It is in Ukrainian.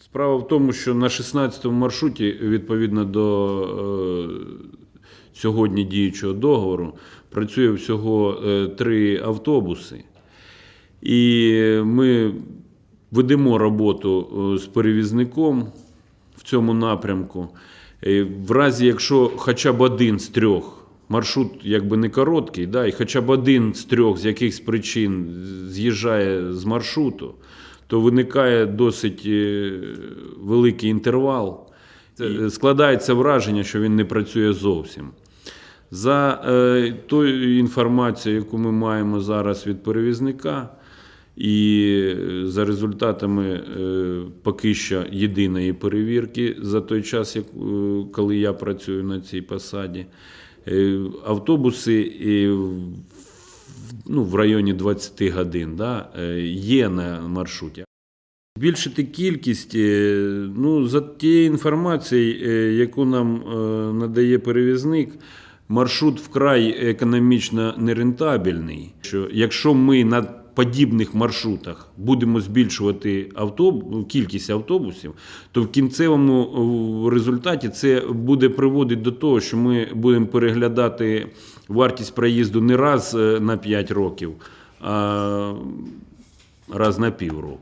Справа в тому, що на 16-му маршруті, відповідно до е, сьогодні діючого договору, працює всього е, три автобуси. І ми ведемо роботу е, з перевізником в цьому напрямку. В разі, якщо хоча б один з трьох маршрут якби не короткий, да, і хоча б один з трьох з якихось причин з'їжджає з маршруту, то виникає досить е, великий інтервал. Складається враження, що він не працює зовсім. За е, тою інформацією, яку ми маємо зараз від перевізника, і е, за результатами е, поки що єдиної перевірки за той час, е, коли я працюю на цій посаді, автобуси ну, в районі 20 годин да, є на маршруті. Збільшити кількість, ну, за тією інформацією, яку нам надає перевізник, маршрут вкрай економічно нерентабельний. Що якщо ми на подібних маршрутах будемо збільшувати автобус, кількість автобусів, то в кінцевому е, результаті це буде приводити до того, що ми будемо переглядати вартість проїзду не раз е, на 5 років, а раз на півроку.